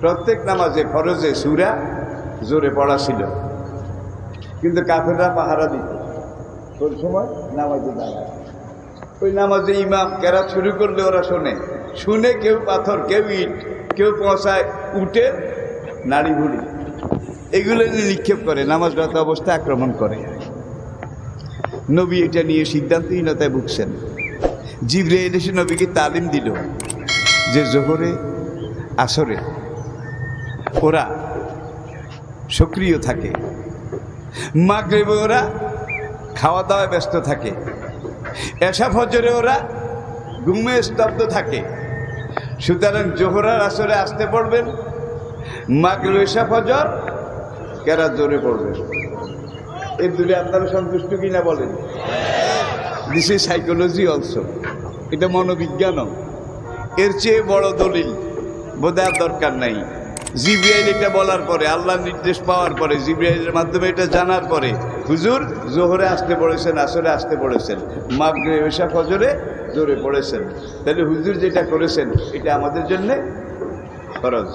প্রত্যেক নামাজে ফরজে সুরা জোরে পড়া ছিল। কিন্তু কাফেররা পাহারা দিত। কোন সময় নামাজে দাঁড়ায় ওই নামাজে ইমাম কেরা শুরু করলে ওরা শোনে। শুনে কেউ পাথর, কেউ ইট, কেউ পৌঁছায় উঠে নাড়ি ভুড়ি এগুলো নিক্ষেপ করে, নামাজরত অবস্থায় আক্রমণ করে। নবী এটা নিয়ে সিদ্ধান্তহীনতায় ভুগছেন। জিব্রাইল এসে নবীকে তালিম দিল যে জোহরে আসরে ওরা সক্রিয় থাকে। মাগরেবে ওরা খাওয়া দাওয়ায় ব্যস্ত থাকে। এসা ফজরে ওরা ঘুমে স্তব্ধ থাকে। সুতরাং জোহরার আসরে আসতে পড়বেন মাগরে এসা ফজর কেরা জোরে পড়বেন। এর দূরে আপনারা সন্তুষ্ট কিনা বলেন? দিস ইজ সাইকোলজি অলসো এটা মনোবিজ্ঞানও। এর চেয়ে বড় দলিল বোধহয় দরকার নাই। জিবিআইল এটা বলার পরে আল্লাহ নির্দেশ পাওয়ার পরে জিবিআইলের মাধ্যমে এটা জানার পরে, হুজুর জোহরে আসতে পড়েছেন আসরে আসতে পড়েছেন মাগরে এসা ফজরে জোরে পড়েছেন। তাহলে হুজুর যেটা করেছেন, এটা আমাদের জন্যে খরচ